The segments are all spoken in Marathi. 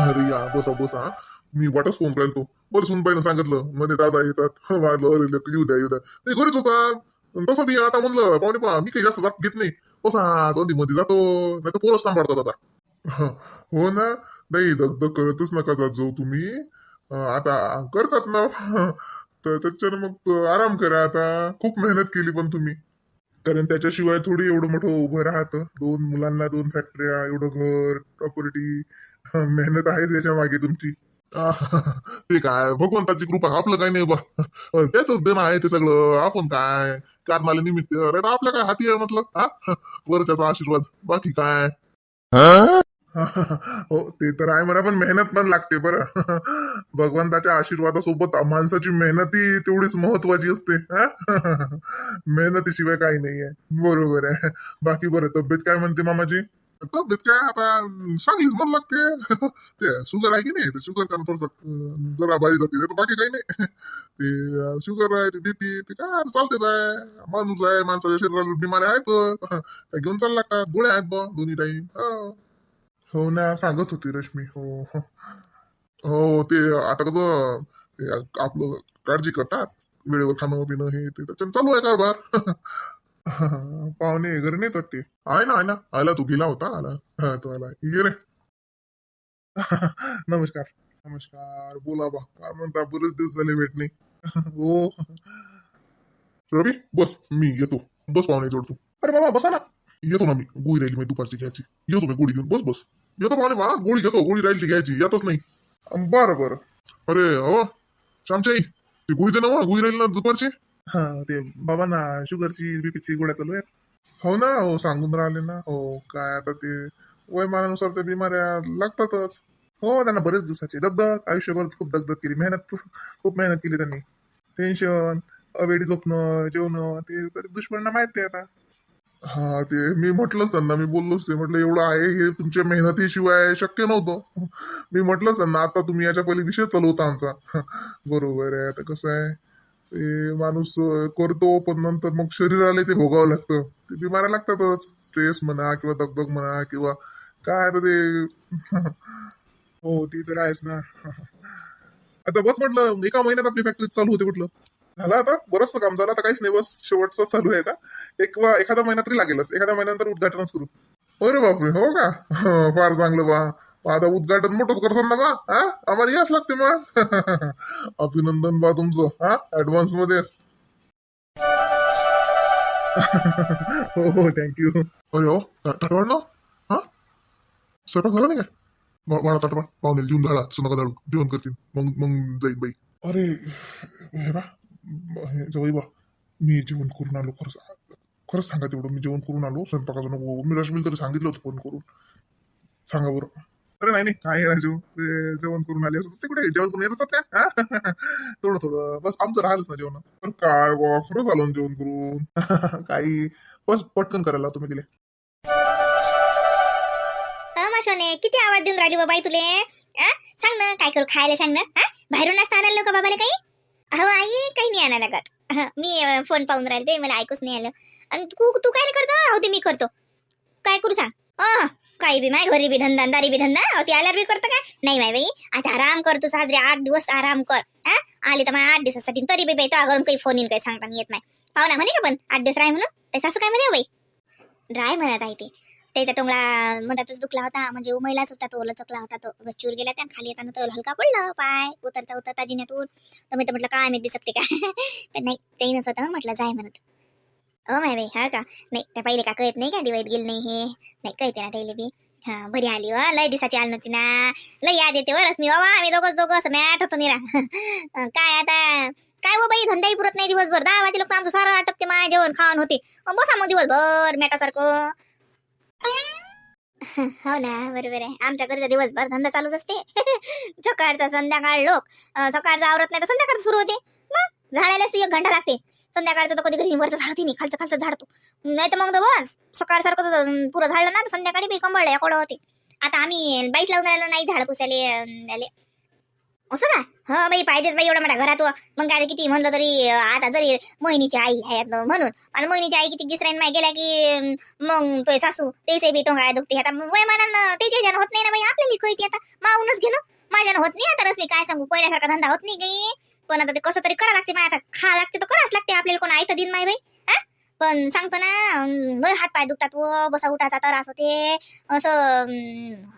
अरे या बसा बसा मी वाटच फोन करायला तो बरं सुनबाईनं सांगितलं. मध्ये दादा येतात. वाढलं अरे लेक, येऊ द्या येऊ द्या. नाही घरीच होता. तसं मी आता म्हणलं पाहुणे पहा मी काही जास्त जात घेत नाही. बसा संधी मध्ये जातो. नाही तर पोरच सांभाळतात आता हो ना? नाही दगदग करतच नका जात जाऊ तुम्ही. आता करतात ना. तर त्याच्यानं मग आराम करा आता. खूप मेहनत केली पण तुम्ही. कारण त्याच्याशिवाय थोडी एवढं मोठं उभं राहतं. दोन मुलांना दोन फॅक्टऱ्या एवढं घर प्रॉपर्टी मेहनत आहेच याच्या मागे तुमची. ते काय भगवंताची कृपा आपलं काय नाही बा. त्याच देणं आहे ते सगळं. आपण काय? कारणाला निमित्त अरे आपल्या काय हाती आहे म्हटलं? हा वरच्याचा आशीर्वाद. बाकी काय? हो? ते तर आहे म्हणा पण मेहनत पण लागते बरं. भगवंताच्या आशीर्वादासोबत माणसाची मेहनती तेवढीच महत्वाची असते? मेहनतीशिवाय काही नाही आहे बरोबर आहे. बाकी बरं तब्येत काय म्हणते मामाजी? तब्येत काय आता चांगलीच मन लागते ते शुगर आहे की नाही ते शुगर कारण थोडस जरा बाई जाते तर बाकी काही नाही ते शुगर आहे ते बीपी ते काय चालतेच आहे माणूस आहे माणसाच्या शरीराला बिमाऱ्या आहेत त्या घेऊन चालला का गोळ्या आहेत बा दोन्ही टाईम हो ना सांगत होती रश्मी हो हो. हो ते आता कसं ते आपलं काळजी करतात वेळेवर खाणं पिणं हे ते त्याच्यानं चालू आहे कारभार पाहुणे घरी नाही वाटते. आहे ना आहे ना. आला तू गेला होता आला. हा तो आला. ये रे. नमस्कार. नमस्कार. बोला बा काय म्हणता बरेच दिवस झाले भेट नाही. हो. रवी बस मी येतो. बस पाहुणे जोडतो. अरे बाबा बसा ना. येतो ना मी. गोळी राहिली मी दुपारची घ्यायची. येतो मी गोळी घेऊन. बस बस. येतो पाहुणे बा. गोळी घेतो. गोळी राहिली घ्यायची. येतच नाही. बरं बरं. अरे हो श्यामच्याई ती गोळी दे ना वा, गोळी राहिली ना दुपारची? हा ते बाबा ना शुगरची बीपीची गोळ्या चालू आहेत. हो ना हो सांगून राहिले ना. हो काय आता ते वयमानानुसार त्या बिमाऱ्या लागतातच. हो त्यांना बरेच दिवसाचे दगदग आयुष्यभर खूप दगदग केली मेहनत खूप मेहनत केली त्यांनी. टेन्शन अवेळी झोपणं जेवणं ते त्याचे दुष्परिणाम आहेत ते आता. हा ते मी म्हटलंच त्यांना मी बोललोच ते म्हटलं एवढं आहे हे तुमच्या मेहनतीशिवाय शक्य नव्हतं. मी म्हटलंच त्यांना आता तुम्ही याच्या पहिले विषय चालवता आमचा. बरोबर आहे आता कसं आहे? ते माणूस करतो पण नंतर मग शरीराला ते भोगावं लागतं. ते बिमाऱ्या लागतातच. स्ट्रेस म्हणा किंवा दगदग म्हणा किंवा काय आता ते. हो ती तर आहेच ना. आता बस म्हटलं एका महिन्यात आपली फॅक्टरी चालू होते म्हटलं झालं आता? बरंचसं काम झालं. आता काहीच नाही बस शेवटचं चालू आहे आता. एक वा एखादा महिना तरी लागेलच. एखाद्या महिन्यानंतर उद्घाटनच करू. अरे बापरे हो का? फार चांगलं बा. आता उद्घाटन मोठंच करसान ना बा हा? आम्हाला याच लागते मग. अभिनंदन बा तुमचं. हा? ऍडव्हान्समध्ये. हो हो थँक्यू अरे हो टाटवाड ना हा? स्वयंपाक झाला नाही काय वाडा टाटवा पाहुणे जेवून झाला. तसं नका जाळू जेवण करतील. मग मग जाईन बाई. अरे हे बा हे जाऊ बा. मी जेवण करून आलो खरंच खरंच सांगा तेवढं. मी जेवण करून आलो. स्वयंपाकाचं नको. मी रश्मीला तरी सांगितलं होतं फोन करून. सांगा बरं. अरे नाही नाही काय राजू? ते जेवण करून आले असं कुठे? जेवण करून येत असतात त्या थोडं थोडं. बस आमचं राहिलंच ना जेवण. पण काय वा खरंच झालं ना जेवण करून. काही बस पटकन करायला तुम्ही दिले अ माशोने किती आवाज देऊन राहिली बाबाई तुले? आ? सांग ना काय करू खायला सांग ना. हा बाहेरून असता आणायला का बाबाला काही? हो आई काही नाही आणायला लागत. मी फोन पाहून राहिले मला ऐकूच नाही आलं. आणि तू तू काय करतो? अहो ते मी करतो. काय करू सांग? काही बी माय घरी बी धंदा दारी बी धंदा. अहो ते आल्यावर बी करतो का? नाही माय बाई. आता आराम कर तू साजरे आठ दिवस आराम कर. हा? आले तर मला आठ दिवसासाठी. तरी बी बाई घरून काही फोन येईन काही सांगता येत नाही. पाहुणा म्हणे का पण? आठ दिवस राय म्हणून. त्याचं असं काय म्हणे हो बाई? ड्राय म्हणत आहे ते. त्याचा टोंगळा मधातच दुखला होता. म्हणजे उमयलाच होता तो लचकला होता तो. गच्चीवर गेला त्या खाली येताना तो हलका पडला. पाय उतरता उतरता जिन्यातून. तर मी तर म्हटलं काय मी दिसत ते काय पण नाही ते नसत म्हटलं जाय म्हणत. अ माय बाई हा का नाही त्या पहिले का कळत नाही का दिवाळीत गेलं नाही हे नाही कळते ना त्याला बी हा बरी आली वा लय दिसाची आली नव्हती ना लय याद येते वरच मी बाबा आम्ही दोघंच दोघं असं मॅट होतो निरा काय आता काय हो बाई धंदाही पुरत नाही दिवसभर दहा वाजे लोक आमचं सारं आटपते माय जेवण खावण होते बसा मग दिवसभर मॅटासारखं हो ना बरोबर आहे आमच्या दिवसभर धंदा चालूच असते सकाळचा संध्याकाळ लोक सकाळचा सकाळचं आवरत नाही तर संध्याकाळचं सुरू होते मग झाडायलाच एक घंटा लागते संध्याकाळचं तर कधी घरी वरचं झाडते नाही खालचं खालचं झाडतो नाही तर मग तर बस सकाळसारखं पुरं झाडलं ना तर संध्याकाळी बी कंबळल्या एकोडं होते. आता आम्ही बाईस लावून राहिलो नाही झाड पुसायले आले असं का? हा बाई पाहिजेच बाई एवढा मोठा घरात मग काय किती म्हणलं तरी आता जरी मोहिनीची आई आहे म्हणून आणि मोहिनीची आई किती गिसराईन माय गेल्या की मग तो सासू तेच बी टोंगाळा दुखते. आता वयमानानं त्याच्या होत नाही ना बाई आपल्याला कळते आता. माऊनच घेणं. माझ्यानं होत नाही आता रसमी काय सांगू? पहिल्यासारखा धंदा होत नाही काही पण आता ते कसं तरी करा लागते माय आता खा लागते तर करावंच लागते आपल्याला कोण आहे तर दिन माय बाई हा? पण सांगतो ना लय हात पाय दुखतात व बसा उठाचा त्रास होते असं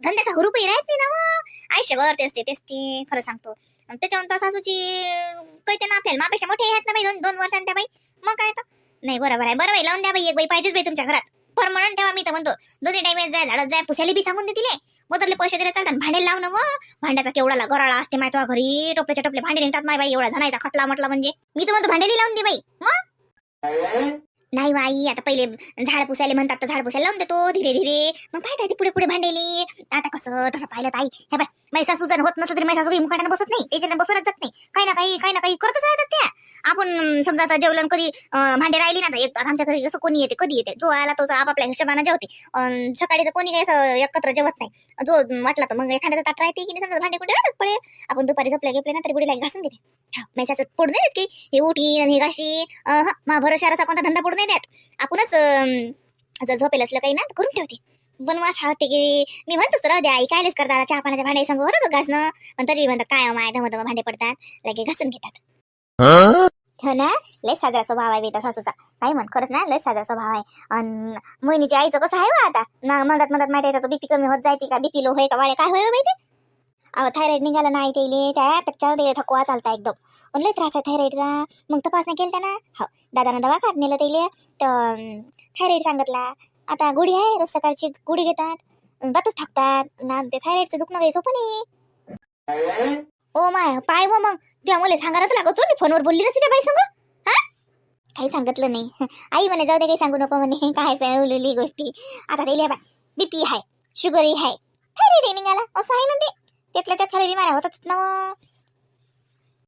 धंद्याचा हुरूपही राहत नाही ना व. आयुष्यभर तेच ते तेच ते खरं सांगतो. त्याच्यावर त्याच्यानंतर सासूची कळते ना आपल्याला मापेक्षा मोठे आहेत ना बाई दोन दोन वर्षांनी त्या बाई. मग काय तर नाही बरोबर आहे. बरं बाई लावून द्या बाई एक बाई पाहिजेच बाई तुमच्या घरात. परमनंट ठेवा मी तर म्हणतो दोन्ही टाइम जाय झाडत जाय पुसायला बी सांगून देतील बदलले पैसे दिले चालतात भांडे लावणं ना भांड्याचा केवढा गराळा असते माय तुझ्या घरी. टोपल्याच्या टोपले भांडे निघतात माय बाई. एवढा जणायचा खटला म्हटला म्हणजे. मी तुम्हाला भांडे भांडेली लावून दे बाई. मग? नाही हो बाई आता पहिले झाड पुसायला म्हणतात तर झाड पुसायला लावून देतो धीरे धीरे. मग पाहता ते पुढे पुढे भांडेले. आता कसं तसं पाहिलं ताई हे बाय माझी सासू जण होत नसलं तरी माझी सासू काही मुखाटानं बसत नाही त्याच्यानं बसवलंच जात नाही. काही ना काही काही ना काही करतच राहतात त्या. आपण समजा आता जेवलं कधी भांडे राहिली ना तर एक आमच्या घरी कसं कोणी येते कधी येते जो आला तो आपापल्या हिशोबाने जेवते. अं, सकाळी तर कोणी काही असं एकत्र जेवत नाही. जो वाटला तर मग एखाद्याचा ताट राहते की नाही समजा भांडे कुठे राहतात पडे आपण दुपारी झोपल्या गेपले ना तरी पुढे लाईन घासून घेते हा, माझी सासू नाही की हे उठी आणि हे घाशी हा मा भरोशावर कोणता धंदा पुढे नाही देत आपणच जर झोपेल असलं काही ना तर करून ठेवते. पण हा असं की मी म्हणतोच राहू द्या आई कायलेच करतात चहा पाण्याच्या भांडे संग होतं घासणं? पण तरी म्हणतात काय हो माय धम धम भांडे पडतात. लगे घासून घेतात. हो ना? लय साजरा स्वभाव आहे बेटा सासूचा. काय म्हण खरंच ना? लय साजरा स्वभाव आहे. अन मोहिनीच्या आईचं कसं आहे हो आता? ना मदत मदत माहिती आहे तो बीपी कमी होत जायती का? बीपी लो होय का? वाळे काय होय हो माहिती? थायरॉइड निघाला नाही त्याले त्या त्याच्यावर त्याला थकवा चालता एकदम. पण लय त्रास आहे थायरॉइडचा मग तपासणी केली त्यानं हो. दादानं दवाखान्यात नेलं त्याले तर थायरॉइड सांगितला आता गुढी आहे रोज सकाळची गुढी घेतात. बातच थकतात. ना ते थायरॉइडचं दुखणं काही सोपं नाही ओ माय पाय व मग. तेव्हा मला सांगा ना तुला तू मी फोनवर बोलली नसते त्या बाई सांग हा? काही सांगितलं नाही. आई म्हणे जाऊ दे काही सांगू नको म्हणे. काय सांगलेली गोष्टी. आता दिली बा बीपी आहे शुगरही आहे. थायरॉइड निघाला. असं आहे ना ते? त्यातल्या त्यात सारे बिमाऱ्या होतात ना काय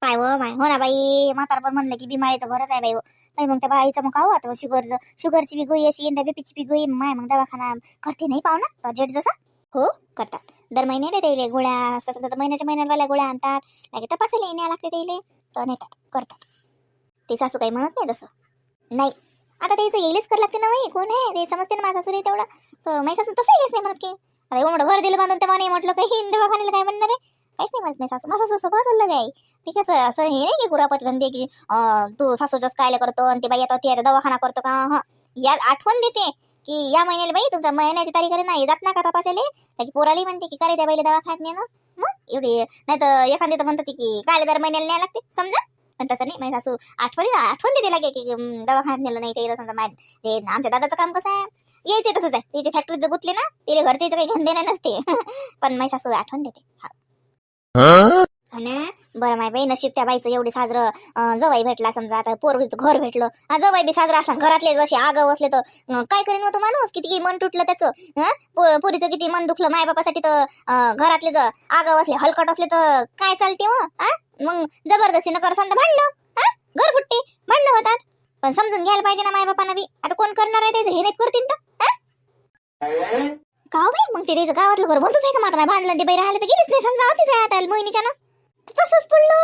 पाय व माय हो ना बाई. म्हातार पण म्हणलं की बिमारीचं घरच आहे बाई हो. बाई मग त्या बाईचं मग खाऊ आता शुगरचं. शुगरची बी गोळी अशी येईन बीपीची बी गोळी माय मग दवाखाना करते नाही पाहू ना बजेट जसा. हो करतात. दर महिन्याला त्याले गोळ्या. असतात तर महिन्याच्या महिन्याला गोळ्या आणतात. लागे तपासायला न्याय लागते त्याले. तर नेतात करतात. ते सासू काही म्हणत नाही तसं. नाही. आता त्याचं येईलच कर लागते ना बाई. कोण आहे? ते समजते ना माझा सासू तेवढं. तर माझी सासू तसं येईलच नाही म्हणत की. अरे एवढं भर दिलं बांधून तेव्हा नाही म्हटलं काही दवाखान्याला काय म्हणणार आहे? काहीच नाही म्हणत नाही सासू. माझा सासू स्वभाव काय ते कसं असं हे नाही की गुरापत धंदे की तू सासूच्याच कायला करतो आणि ते बाई आता ती आता दवाखाना करतो का? हा. या आठवण देते की या महिन्याला बाई तुमचा महिन्याची तारीख आहे नाही जात ना का तपासायला? की पोराली म्हणते की काय रे त्या बाईला दवाखान्यात नेणं. मग एवढी नाही तर एखादी तर म्हणतात की कायला दर महिन्याला न्याय लागते. समजा? पण तसं नाही. माझी सासू आठवणी आठवण देते लागे की दवाखान्यात नेलं नाही ते समजा माहीत आमच्या दादाचं काम कसं आहे? यायचे तसंच आहे. तिची फॅक्टरी जर गुतली ना तिला घरचे इथं काही घेऊन देणं नसते. पण माझी सासू आठवण देते. हो ना बरं माय बाई नशीब त्या बाईचं एवढी साजरं जवाई भेटला समजा आता पोरगीचं घर भेटलं. हा जवाई बी साजरा असला घरातले जसे आगाव असले तर अं, काय करेन होतं माणूस? किती मन तुटलं त्याचं पो- पोरीचं किती मन दुखलं माय बापासाठी तर अं, घरातले जर आगाव असले हलकट असले तर काय चालते हो हा? मग जबरदस्तीनं कर समजा भांडलं हा? घर फुटते भांडलं होतात. पण समजून घ्यायला पाहिजे ना माय बापानं बी. आता कोण करणार आहे त्याचं? हे नाही करतील तर. का हो बाई? मग ते त्याचं गावातलं घर बंदच आहे का? मात्र भांडलं ते बाई राहिलं तर गेलीच नाही. समजा होतीच आहे आता मोहिनीच्या ना. तसंच पडलो.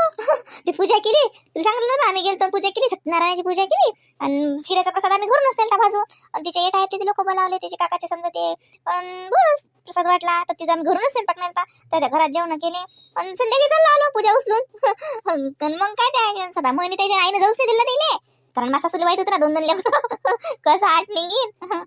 ती पूजा केली. तुला सांगितलं नव्हतं आम्ही गेलो पूजा केली. सत्यनारायणाची पूजा केली. आणि शिऱ्याचा प्रसाद आम्ही घरूनच नेलता बाजू आणि तिचे येट आहेत ते लोक बोलावले. त्याचे काकाचे समजा ते पण बस प्रसाद वाटला. तर तिचा आम्ही घरूनच स्वयंपाक नेलता तर त्या घरात जेवण केले. आणि संध्याकाळी चाललो आलो पूजा उचलून. पण मग काय त्या सदा मोहिनी त्याच्या आईने जाऊच नाही दिलं तिने कारण मासा सुले वाईट होतं ना दोन दोन लेकर. कसं आठ निघीन.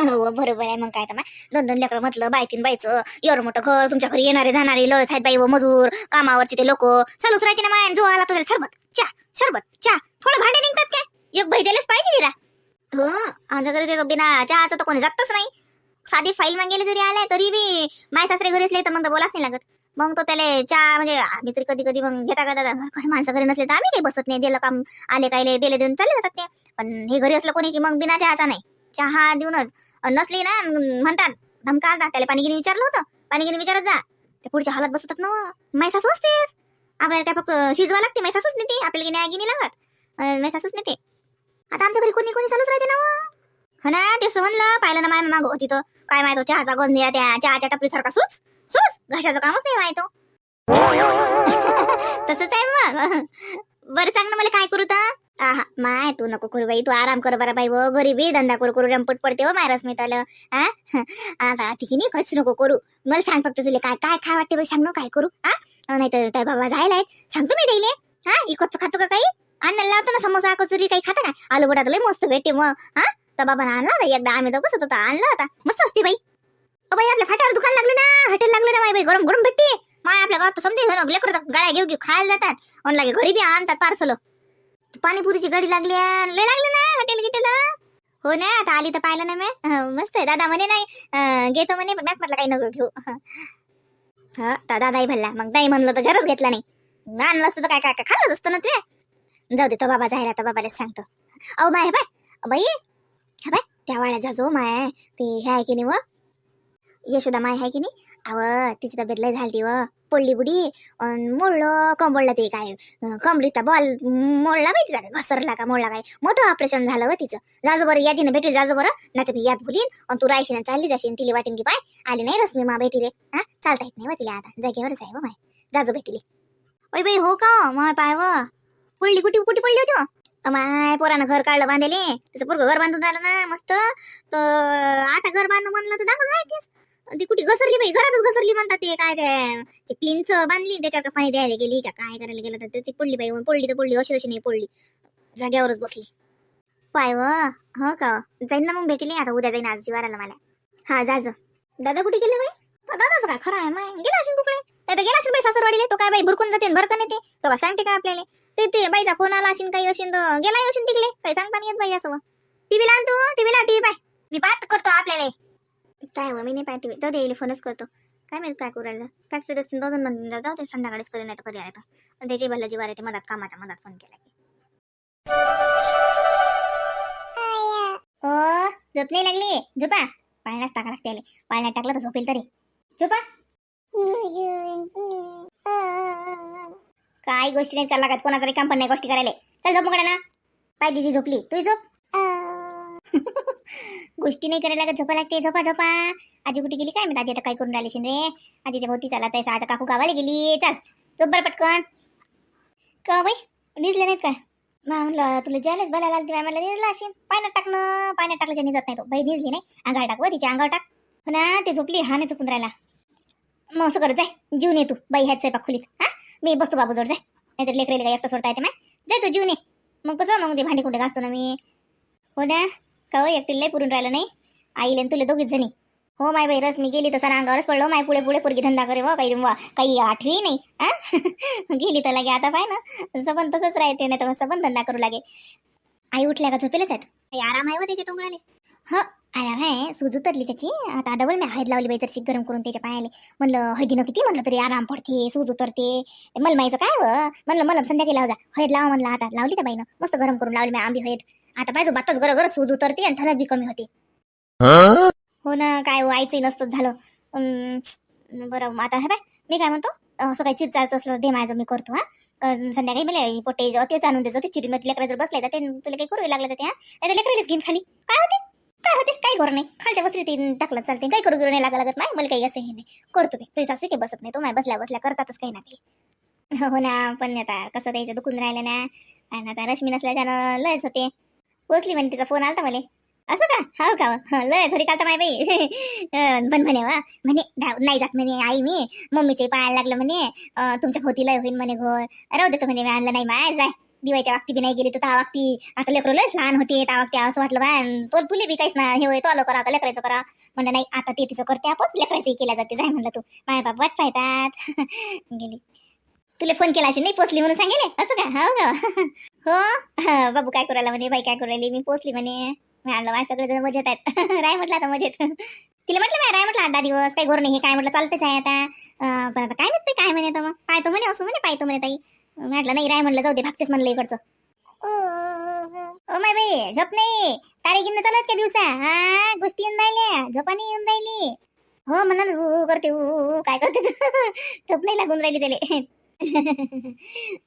हो बरोबर आहे. मग काय तर दोन दोन लेकर म्हटलं बायतीन बायचं. एवढं मोठं घर तुमच्या घरी येणारे जाणारे लय आहेत बाई व मजूर कामावरचे ते लोक. चालूच राहते ना मायन जो आला तुझ्या सरबत चा सरबत चा थोडं भांडे निघतात काय? एक बाई द्यायलाच पाहिजे निरा हो आमच्या घरी ते बिना चहाचं तर कोणी जातच नाही. साधी फाईल मागेली जरी आलाय तरी बी. माय सासरे घरी असले तर मग बोलाच नाही लागत. मग तो त्याला चहा म्हणजे आम्ही तरी कधी कधी मग घेता का दादा कसं माणसं घरी नसले तर आम्ही काही बसत नाही. दिलं काम आले कायले दिले देऊन चालले जातात ते. पण हे घरी असलं कोणी की मग बिना चहाचा नाही. चहा देऊनच. नसली ना म्हणतात धमका त्याला पाणीगिरी विचारलं होतं. पाणी गिनी विचारत जा. ते पुढच्या हालात बसतात ना. माय सासू असतेच आपल्याला त्या फक्त शिजवा लागते. माय सासूच नेते. आपल्याला की न्याय गिनी लागत. अन माय सासूच नेते. आता आमच्या घरी कोणी कोणी चालूच राहते ना व. हो ना ते म्हणलं पाहिलं ना माय मागं होती तर काय माहीत चहाचा गंध त्या चहाच्या टपरीसारखा सुच. सूस घशाचं कामच नाही व्हाय तो. तसंच आहे मग. बरं सांग ना मला काय करू तर. माय तू नको करू बाई. तू आराम कर बरं बाई वो. गरीबी धंदा करू करू रंपट पडते हो मायरस मी हा आता ठीक नाही खर्च नको करू. मला सांग फक्त तुला काय काय खा वाटते बाई सांग ना काय करू? हा नाही तर काय बाबा जायला आहेत. सांगतो मी दिले हा इकडचं खातो का काही? अन्नाला लावतो ना समोसा कचोरी काही खाता काय आलू बटाट लय मस्त भेटते मग. हा तर बाबा आणला होता एकदा आम्ही तर बसत होता आणला होता. मस्त असते बाई. बाई आपल्या फाट्यावर दुकान लागलं ना? हॉटेल गरम गरम भेटते. माय आपल्या गावात समजे हो लेकर गाड्या घेऊ घेऊ खायला जातात. आणि लागे घरी बी आणतात पार्सल. पाणीपुरीची गाडी लागली लय लागलं ना हॉटेल गिटेल. हो ना आता आली तर पाहिलं ना मी. मस्त आहे. दादा म्हणे नाही घेतो म्हणे पण मॅच म्हटलं काही नको घेऊ. हा. तर दादाही भरला मग दाई म्हणलं तर घरच घेतला नाही. आणलं असतं तर काय काय काय खाल्लंच असतं ना ते. जाऊ दे तो बाबा जायला तर बाबालाच सांगतो. अहो बाय. बाय बाई. हा बाय. त्या वाड्या जाजो माय. ते हे आहे की नाही व? यशोदा माय आहे की नाही? अव तिची तब्येत लय झाली व. पडली बुडी. अन मोडलं कंबळलं ते काय. अं, बॉल मोडला माहिती का? घसरला का? मोडला काय? मोठं ऑपरेशन झालं व तिचं. जाजो बरं यादीनं भेटेल जाजो बरं नाही तर मी याद भुलीन आणि तू रायशीनं चालली जाशील तिला वाटेन की पाय. आली नाही रश्मी मा भेटी रे हा? चालता येत नाही व तिला आता. जागेवरच आहे व माय. जाजो भेटीले. ओय बाई हो का? मग पाय व. पडली कुठे? कुठे पडली होती माय पोरानं घर काढलं बांधले. तिचं पोरगं घर बांधून राहिलं ना मस्त. तर आता घर बांधून म्हणलं तर दाखवून राहतेस ती कुठे घसरली बाई घरातच घसरली म्हणतात ते काय ते ते प्लिंथ बांधली त्याच्यात पाणी द्यायला गेली का काय करायला गेलं तर ती पडली बाई पडली तर पडली अशी तशी नाही पडली. जाग्यावरच बसली. पाय व हो का? जाईन ना मग भेटली आता उद्या जाईन आज जीवाराला मला. हा जाज दादा कुठे गेले बाई? दादाच काय खरं आहे माय? गेला असेल कुकडे? आता तर गेला असेल बाई सासरवाडीले? तो काय बाई भरकून जाते भरकन येते? तो का सांगते का आपल्याला? ते ते बाईचा फोन आला असेल काही असेल तर गेला असेल तिकडे. काही सांगता नाही येत बाई असं. टीव्ही लाव तू टीव्ही लाव टीव्ही बाय मी बात करतो आपल्याला. काय मग मी नाही पाय जाऊ दे फोनच करतो. काय माहीत काय करू राहिलं? फॅक्टरीत असतील दोन म्हणून जाऊ दे संध्याकाळीच करू नाही तर कधी आहे तर त्याची भल्ला जीवार येते मधात कामाच्या मधात फोन केला की. हो झोप नाही लागली? झोपा. पाळण्यात टाका लागते आले पाळण्यात टाकलं तर झोपेल तरी. झोपा. काही गोष्टी नाही करायला लागत कोणाचा काम पण नाही गोष्टी करायला. चल झोप मग ना पाय दिदी झोपली. तू झोप. गोष्टी नाही करायला लागत झोपा लागते झोपा झोपा. आजी कुठे गेली काय? मी आजी आता काय करून राहिली रे? आजीच्या भोवती चालत आहे आता काकू गावाला गेली. चल झोप बरं पटकन. का बाई? डिजले नाहीत काय? मग म्हणलं तुला जायलाच बोलायला लागते बाई. मला निजला असेल पाण्यात टाकणं पाण्यात टाकल्याच्या निजत नाही तो. बाई निजली नाही. अंगावर टाक हो, व तिच्या अंगावर टाक. हो ना ते झोपली हा नाही झोपून राहिला. मग असं करत जाय जीवन ये तू. बाई ह्याच स्वयंपाक खोलीत. हा? मी बसतो बाबू जोड जाय. नाहीतर लेकरेला काय एकटं सोडता येते मग जाय तू जीवन ये. मग कसं मग ते भांडी कुठे घासतो ना मी. हो द्या का हो एकटीला लय पुरून राहिलं नाही? आईले तुला दोघीच जणी. हो माय बाई रस मी गेली तसा रांगावरच अंगावरच पडलो. माय पुढे पुढे पोरगी धंदा करे वा काही वा काही आठवी नाही गेली तर लागे आता पाय ना. सबन तसंच राहते नाही तर सबन धंदा करू लागे. आई उठल्या का झोपेलच आहेत? काही आराम आहे व त्याचे टोंगळाले? ह आराम आहे. सूज उतरली त्याची. आता डबल मी हळद लावली बाई तर गरम करून त्याच्या पायाले. म्हणलं हळदीनं किती म्हणलं तरी आराम पडते सूज उतरते. मलमाईचं काय व? म्हणलं मला संध्याकाळी लावा जा हळद लावा म्हणलं आता लावली त्या बाईनं. मस्त गरम करून लावली मी आंबी हळद आता पाहिजे बातच गरं गरं सूज उतरते आणि ठणक बी कमी होते. हो? ना काय हो आईचंही नसतंच झालं. बरं आता हे बाय मी काय म्हणतो असं काही चिरचारचं असलं दे माझं मी करतो हा. संध्याकाळी मला ही पोटे तेच आणून देतो ते चिरीमध्ये लेकरा जर बसले तर ते तुला काही करू लागलं त्या नाही लेकरालीच घेईन खाली. काय होते? काय होते? काही करू नाही. खालच्या बसली ते टाकलं चालते. काही करू करू नाही लागलं लागत नाही मला काही असं हे नाही. करतो मी. तुझी सासू काही बसत नाही तो माय बसल्या बसल्या करतातच काही ना काही. हो ना पण आता कसं द्यायचं दुखून राहिलं ना. आणि आता रश्मी नसल्याच्यानं लयच होते. पोचली म्हणे तिचा फोन आलता मला असं का? हो का? हं, लय झरी कालता माय बाई. अं, पण म्हणे वा म्हणे नाही जात म्हणे आई मी. मम्मीचे पायाला लागलं म्हणे. अं, तुमच्या भोवती लय होईन म्हणे घोर राहू देतो म्हणे मी आणलं नाही माय. जाय. दिवाळीच्या वागती बी नाही गेली तू त्या वागती. आता लेकरं लयच लहान होते त्या वागती. असं वाटलं बा तो तुले बी काहीच ना. हे होय तो आलो करा आता लेकरायचं करा. म्हणलं नाही आता ते तिचं करते आपच लेकरायचंही केल्या जाते. जाय म्हणलं तू. माय बाप वाट पाहतात. गेली. तुला फोन केला असेल नाही पोचली म्हणून सांगेल? असं का? हो का? हो? बाबू काय करायला म्हणे? बाई काय करू मी पोचली म्हणे. मी आणलं माझ्या सगळे जण मजेत आहेत. राय म्हटलं आता मजेत. तिला म्हटलं नाही राय म्हटलं आठ दिवस काही गोर नाही काय म्हटलं चालतेच आहे आता. पण आता काय म्हणते काय म्हणे तर मग? पाहतो म्हणे असं म्हणे पाहतो म्हणे ताई. म्हटलं नाही राय म्हटलं जाऊ दे भागतेच म्हणलं इकडचं. ओ माय बाई झोप नाही. तारे गिन्न चालत का दिवसा? हा गोष्टी येऊन राहिल्या झोपाने येऊन राहिली. हो म्हणा करते ऊ काय करते? झोप नाही लागून राहिली त्याले.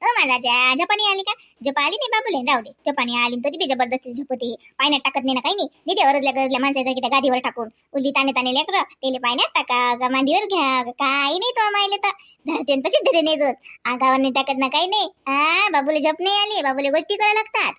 मला ज्या झपानी आली का? झोप आली नाही बाबूले राहू दे. झपानी आली तरी बी जबरदस्ती झोपते पाण्यात टाकत नाही ना काही नाही. निधे अरजल्या गरजल्या माणसाच्या की त्या गादीवर टाकून. उली ताने ताने लेकर तेले पाण्यात टाका मांडीवर घ्या काही नाही तो मायले तर. धरते न तशीच धरे नाही जोत नाही टाकत ना काही नाही. हा बाबूले झोप नाही आली. बाबूले गोष्टी करायला लागतात.